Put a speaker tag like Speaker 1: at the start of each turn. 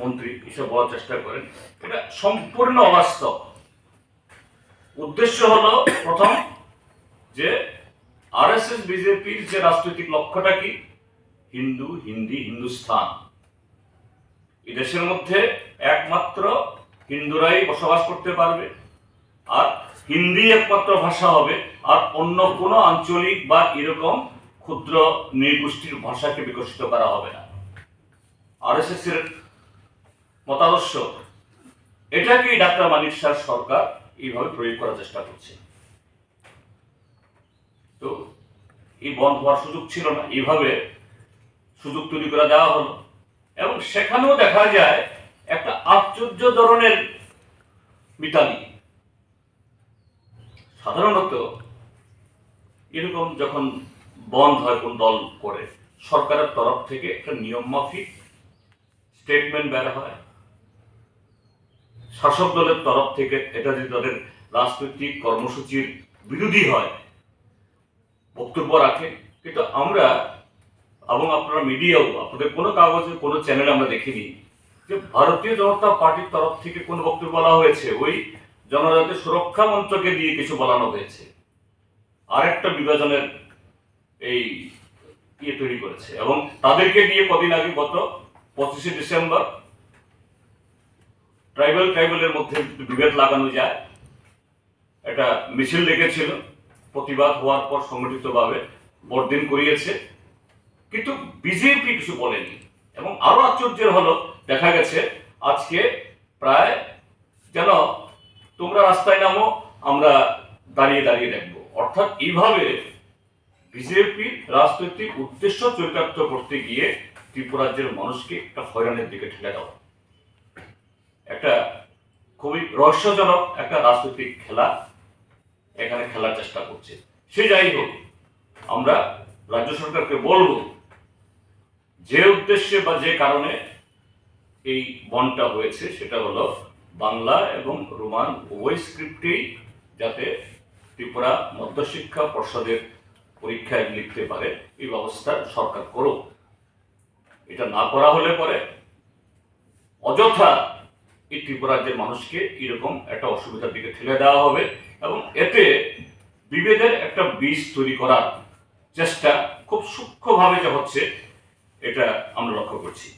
Speaker 1: মন্ত্রী এসব বলার চেষ্টা করেন। এটা সম্পূর্ণ অবাস্তব। উদ্দেশ্য হলো প্রথম যে আরএসএস, বিজেপির যে রাজনৈতিক লক্ষ্যটা কি? হিন্দু, হিন্দি হিন্দুস্তান এই দেশের মধ্যে একমাত্র হিন্দুরাই বসবাস করতে পারবে, আর হিন্দি একমাত্র ভাষা হবে, আর অন্য কোনো আঞ্চলিক বা এরকম ক্ষুদ্র নৃগোষ্ঠীর ভাষাকে বিকশিত করা হবে না। আরএসএস এর মতাদর্শ এটাকেই ডাক্তার মানিক শাহ সরকার এইভাবে প্রয়োগ করার চেষ্টা করছে? তো এই বন্ধ হওয়ার সুযোগ ছিল না। এইভাবে সুযোগ তৈরি করে দেওয়া হলো। এবং সেখানেও দেখা যায় একটা আশ্চর্য ধরনের মিতালি। সাধারণত এরকম যখন বন্ধ হয় কোন দল করে, সরকারের তরফ থেকে একটা নিয়ম মাফিক স্টেটমেন্ট বের হয়। শাসক দলের তরফ থেকে এটা যদি তাদের রাজনৈতিক কর্মসূচির বিরোধী হয়, বক্তব্য রাখে, কিন্তু আমরা এবং আপনারা মিডিয়াও, আপনাদের কোনো কাগজে, কোনো চ্যানেলে আমরা দেখিনি যে ভারতীয় জনতা পার্টির তরফ থেকে কোনো বক্তব্য বলা হয়েছে। ওই জনজাতি সুরক্ষা মন্ত্রকে দিয়ে কিছু বলানো হয়েছে। আরেকটা বিভাজনের এই ইয়ে তৈরি করেছে এবং তাদেরকে দিয়ে কদিন আগে গত পঁচিশে ডিসেম্বর ট্রাইবাল ট্রাইবালের মধ্যে বিভেদ লাগানো যায়, একটা মিছিল ডেকেছিল, প্রতিবাদ হওয়ার পর সংগঠিতভাবে বড়দিন করিয়েছে। কিন্তু বিজেপি কিছু বলেনি। এবং আরও আশ্চর্যের হলো, দেখা গেছে আজকে প্রায় যেন তোমরা রাস্তায় নামো, আমরা দাঁড়িয়ে দাঁড়িয়ে দেখব। অর্থাৎ এইভাবে বিজেপি রাজনৈতিক উদ্দেশ্য চরিতার্থ করতে গিয়ে ত্রিপুরাজ্যের মানুষকে একটা হয়রানের দিকে ঠেলে দেওয়া। একটা খুবই রহস্যজনক একটা রাজনৈতিক খেলা এখানে খেলার চেষ্টা করছে। সে যাই হোক, আমরা রাজ্য সরকারকে বলব যে উদ্দেশ্যে বা যে কারণে এই বনটা হয়েছে, সেটা হলো বাংলা এবং রোমান উভয় স্ক্রিপ্টেই যাতে ত্রিপুরা মধ্যশিক্ষা পর্ষদের পরীক্ষায় লিখতে পারে, এই ব্যবস্থা সরকার করুক। এটা না করা হলে পরে অযথা এই ত্রিপুরাজ্যের মানুষকে এরকম একটা অসুবিধার দিকে ঠেলে দেওয়া হবে এবং এতে বিভেদের একটা বীজ তৈরি করার চেষ্টা খুব সূক্ষ্মভাবে যে হচ্ছে, এটা আমরা লক্ষ্য করছি।